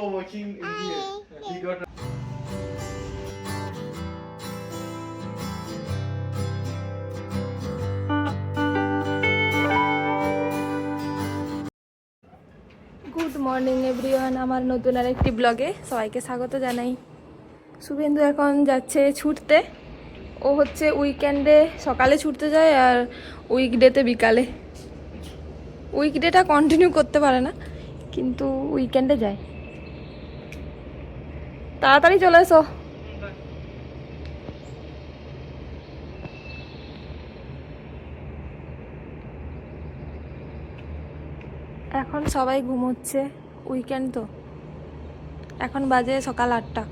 were watching in here. He got good morning everyone আমার নতুন আর একটি ব্লগে সবাইকে স্বাগত জানাই। শুভেন্দু এখন যাচ্ছে ছুটতে। ও হচ্ছে উইকেন্ডে সকালে ছুটতে যায় আর উইকডেতে বিকালে। উইকডেটা কন্টিনিউ করতে পারে না কিন্তু উইকেন্ডে যায়। তাড়াতাড়ি চলে এসো। এখন সবাই ঘুমোচ্ছে উইকেন্ড তো। এখন বাজে সকাল আটটা।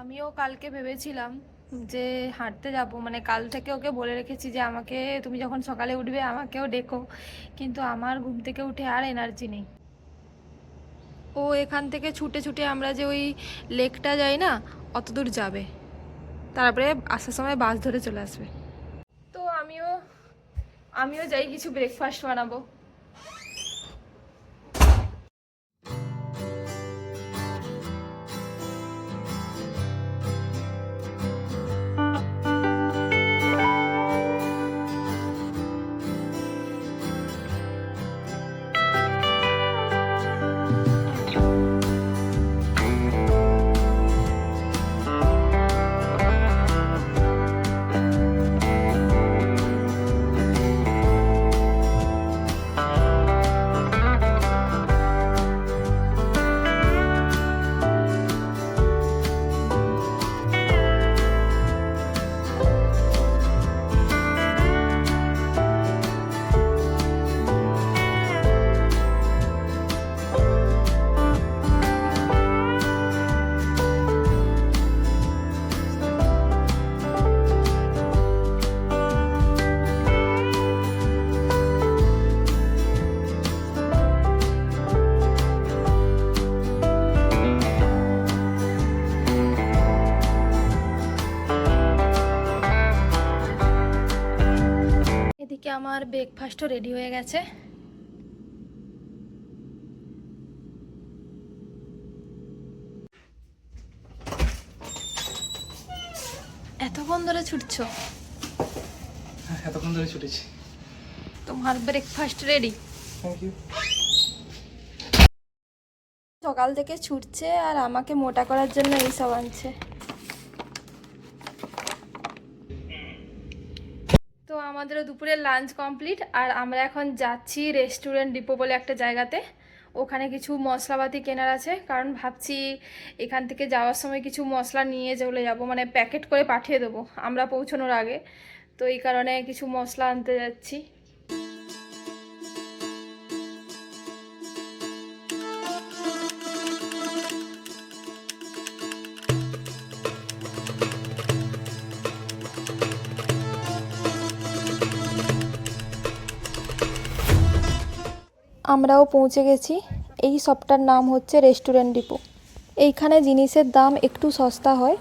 আমিও কালকে ভেবেছিলাম যে হাঁটতে যাব মানে কাল থেকে ওকে বলে রেখেছি যে আমাকে, তুমি যখন সকালে উঠবে আমাকেও ডেকো। কিন্তু আমার ঘুম থেকে উঠে আর এনার্জি নেই। ও এখান থেকে ছুটে ছুটে আমরা যে ওই লেকটা যাই না, অত দূর যাবে। তারপরে আসার সময় বাস ধরে চলে আসবে। তো আমিও আমিও যাই কিছু ব্রেকফাস্ট বানাবো। আমার ব্রেকফাস্টও রেডি হয়ে গেছে। এতক্ষণ ধরে ছুটছো? এতক্ষণ ধরে ছুটেছি। তোমার ব্রেকফাস্ট রেডি থ্যাংক ইউ সকাল থেকে ছুটছে আর আমাকে মোটা করার জন্য এইসব আনছে। আমাদেরও দুপুরের লাঞ্চ কমপ্লিট আর আমরা এখন যাচ্ছি রেস্টুরেন্ট ডিপো বলে একটা জায়গাতে। ওখানে কিছু মশলাপাতি কেনার আছে, কারণ ভাবছি এখান থেকে যাওয়ার সময় কিছু মশলা নিয়ে চলে যাব মানে প্যাকেট করে পাঠিয়ে দেবো, আমরা পৌঁছানোর আগে। তো এই কারণে কিছু মশলা আনতে যাচ্ছি। আমরাও পৌঁছে গেছি। এই শপটার নাম হচ্ছে রেস্টুরেন্ট ডিপো। এইখানে জিনিসের দাম একটু সস্তা হয়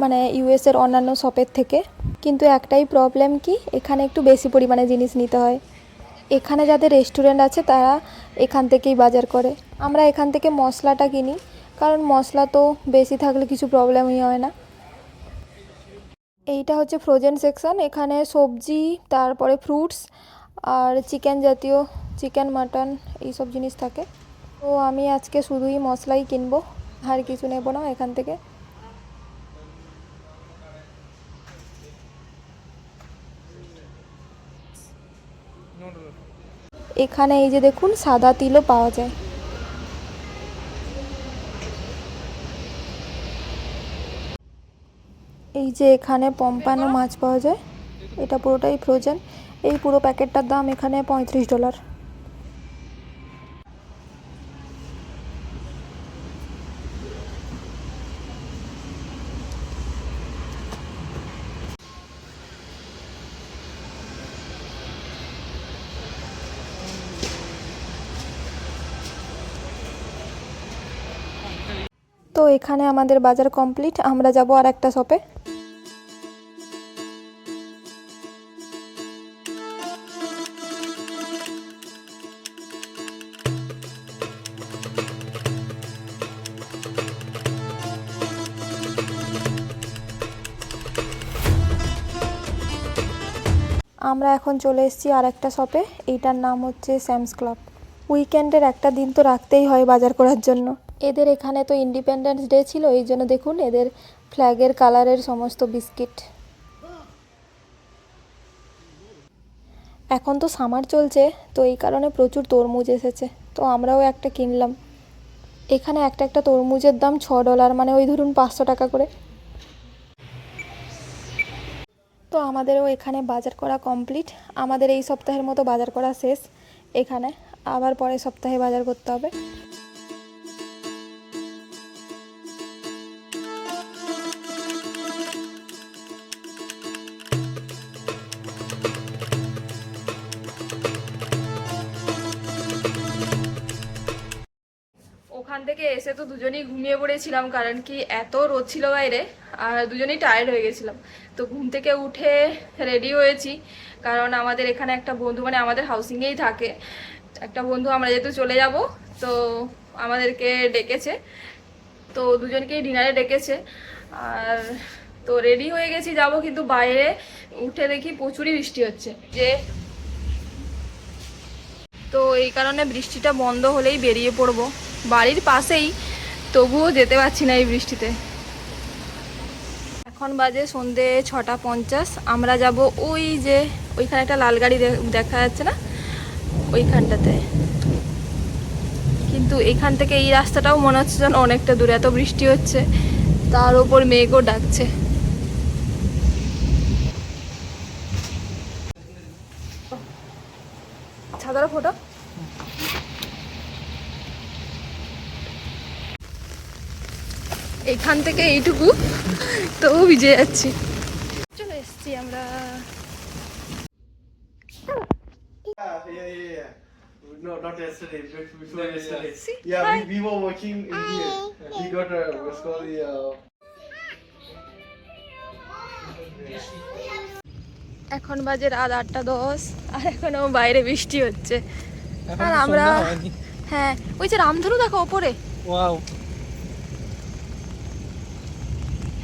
মানে ইউএসের অন্যান্য শপের থেকে। কিন্তু একটাই প্রবলেম কি, এখানে একটু বেশি পরিমাণে জিনিস নিতে হয়। এখানে যাদের রেস্টুরেন্ট আছে, তারা এখান থেকেই বাজার করে। আমরা এখান থেকে মশলাটা কিনি, কারণ মশলা তো বেশি থাকলে কিছু প্রবলেমই হয় না। এইটা হচ্ছে ফ্রোজেন সেকশন এখানে সবজি, তারপরে ফ্রুটস আর চিকেন জাতীয়, চিকেন, মাটন এইসব জিনিস থাকে। তো আমি আজকে শুধুই মশলাই কিনবো, আর কিছু নেব না এখান থেকে। এখানে এই যে দেখুন, সাদা তিলও পাওয়া যায়। এই যে এখানে পম্পানো মাছ পাওয়া যায়। এটা পুরোটাই ফ্রোজেন এই পুরো প্যাকেটটার দাম এখানে পঁয়ত্রিশ ডলার তো এখানে আমাদের বাজার কমপ্লিট আমরা যাব আর একটা শপে আমরা এখন চলে এসেছি আর একটা শপে এইটার নাম হচ্ছে স্যামস ক্লাব উইকেন্ডের একটা দিন তো রাখতেই হয় বাজার করার জন্য। এদের এখানে তো ইন্ডিপেন্ডেন্স ডে ছিল, এই জন্য দেখুন এদের ফ্ল্যাগের কালারের সমস্ত বিস্কিট এখন তো সামার চলছে, তো এই কারণে প্রচুর তরমুজ এসেছে। তো আমরাও একটা কিনলাম। এখানে একটা একটা তরমুজের দাম ছ ডলার মানে ওই ধরুন পাঁচশো টাকা করে। তো আমাদেরও এখানে বাজার করা কমপ্লিট। আমাদের এই সপ্তাহের মতো বাজার করা শেষ এখানে। আবার পরের সপ্তাহে বাজার করতে হবে। ওখান থেকে এসে তো দুজনেই ঘুমিয়ে পড়েছিলাম, কারণ কি এত রোদ ছিল বাইরে, আর দুজনেই টায়ার্ড হয়ে গেছিলাম। তো ঘুম থেকে উঠে রেডি হয়েছি, কারণ আমাদের এখানে একটা বন্ধু মানে আমাদের হাউসিংয়েই থাকে। একটা বন্ধু, আমরা যেহেতু চলে যাব, তো আমাদেরকে ডেকেছে। তো দুজনকেই ডিনারে ডেকেছে। আর তো রেডি হয়ে গেছি, যাব কিন্তু বাইরে। উঠে দেখি প্রচুরই বৃষ্টি হচ্ছে। যে তো এই কারণে বৃষ্টিটা বন্ধ হলেই বেরিয়ে পড়ব। বাড়ির পাশেই, তবুও যেতে পারছি না এই বৃষ্টিতে। এখন বাজে সন্ধে ছটা পঞ্চাশ, আমরা যাব ওই যে, ওইখানে একটা লাল গাড়ি দেখা যাচ্ছে না? ওইখানটাতে। কিন্তু এখান থেকে এই রাস্তাটাও মনে হচ্ছে যেন অনেকটা দূরে, এত বৃষ্টি হচ্ছে, তার ওপর মেঘও ডাকছে। ছাতার ফটো এখান থেকে এইটুকু তো ভিজে যাচ্ছি চলে এসছি আমরা. No, not yesterday. but Before Yeah, yeah, yeah. yesterday. See? Yeah, we, we were working in here. We got a what's called the. Uh, এখন বাজে রাত আটটা দশ আর এখনও বাইরে বৃষ্টি হচ্ছে আর আমরা হ্যাঁ ওই যে রামধনু দেখো ওপরে ওয়াও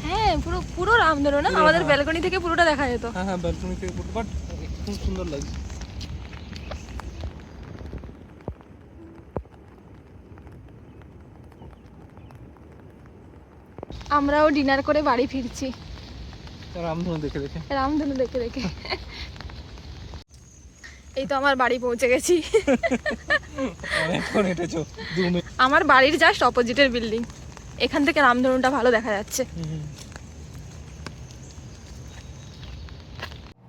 হ্যাঁ পুরো পুরো রামধনু না? আমাদের। ব্যালকনি থেকে পুরোটা দেখা যেত। হ্যাঁ হ্যাঁ ব্যালকনি থেকে বাট খুব সুন্দর লাগছে। আমরাও ডিনার করে বাড়ি ফিরছি। রামধনু দেখে দেখে। রামধনু দেখে দেখে। এই তো আমার বাড়ি পৌঁছে গেছি। আমার বাড়ির জাস্ট অপোজিটের বিল্ডিং এখান থেকে রামধনুটা ভালো দেখা যাচ্ছে।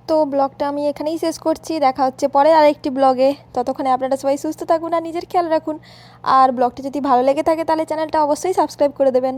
তো ব্লগটা আমি এখানেই শেষ করছি। দেখা হচ্ছে পরের আরেকটি ব্লগে। ততক্ষণে আপনারা সবাই সুস্থ থাকুন আর নিজের খেয়াল রাখুন। আর ব্লগটি যদি ভালো লেগে থাকে তাহলে চ্যানেলটা অবশ্যই সাবস্ক্রাইব করে দেবেন।